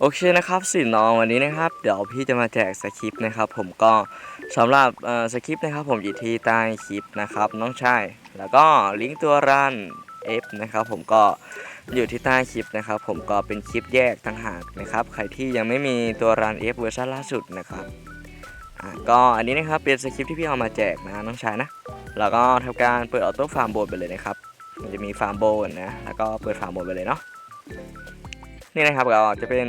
โอเคนะครับสิน้องวันนี้นะครับ เดี๋ยวพี่จะมาแจกสคริปต์นะครับ ผมก็สำหรับสคริปต์นะครับ ผมอยู่ที่ใต้คลิปนะครับ น้องชายแล้วก็ลิงก์ตัวรัน F นะครับผมก็อยู่ที่ใต้คลิปนะครับ ผมก็เป็นคลิปแยกต่างหากนะครับ ใครที่ยังไม่มีตัวรัน F เวอร์ชันล่าสุดนะครับก็อันนี้นะครับเป็นสคริปต์ที่พี่เอามาแจกนะน้องชายนะ แล้วก็ทำการเปิดออโต้ฟาร์มโบนไปเลยนะครับ มันจะมีฟาร์มโบนนะแล้วก็เปิดฟาร์มโบนไปเลยเนาะ นี่นะครับก็จะเป็น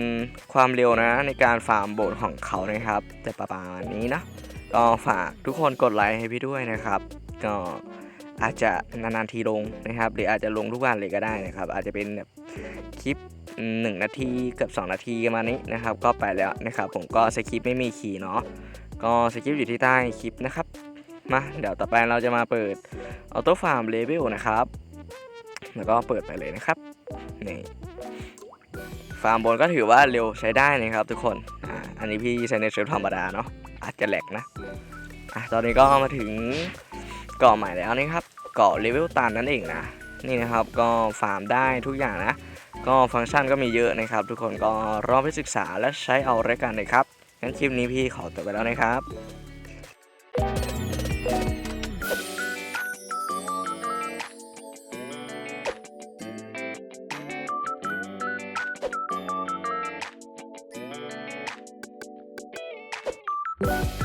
ความเร็วนะในการฟาร์มโบนของเขานะครับ จะประมาณนี้นะก็ฝากทุกคนกดไลค์ให้พี่ด้วยนะครับ ก็อาจจะนานๆทีลงนะครับ หรืออาจจะลงทุกวันเลยก็ได้นะครับ อาจจะเป็นแบบคลิป 1 นาทีเกือบ2 นาทีประมาณนี้นะครับ ก็ไปแล้วนะครับ ผมก็สคริปไม่มีคีย์เนาะก็สคริปอยู่ที่ใต้คลิปนะครับมาเดี๋ยวต่อไปเราจะมาเปิดออโต้ฟาร์มเลเวลนะครับ แล้วก็เปิดไปเลยนะครับนี่ ฟาร์มบนก็ถือว่าเร็วใช้ได้นะครับทุกคนอ่าอันนี้พี่ใช้ในเซิร์ฟธรรมดาเนาะอาจจะแหลกนะอะตอนนี้ก็มาถึงเกาะใหม่แล้วนะครับเกาะเลเวลตันนั่นเองนะนี่นะครับก็ฟาร์มได้ทุกอย่างนะ ก็ฟังก์ชันก็มีเยอะนะครับ ทุกคนก็รอไปศึกษาและใช้เอารายการเลยครับงั้นคลิปนี้พี่ขอตัวไปแล้วนะครับ Thank Bye.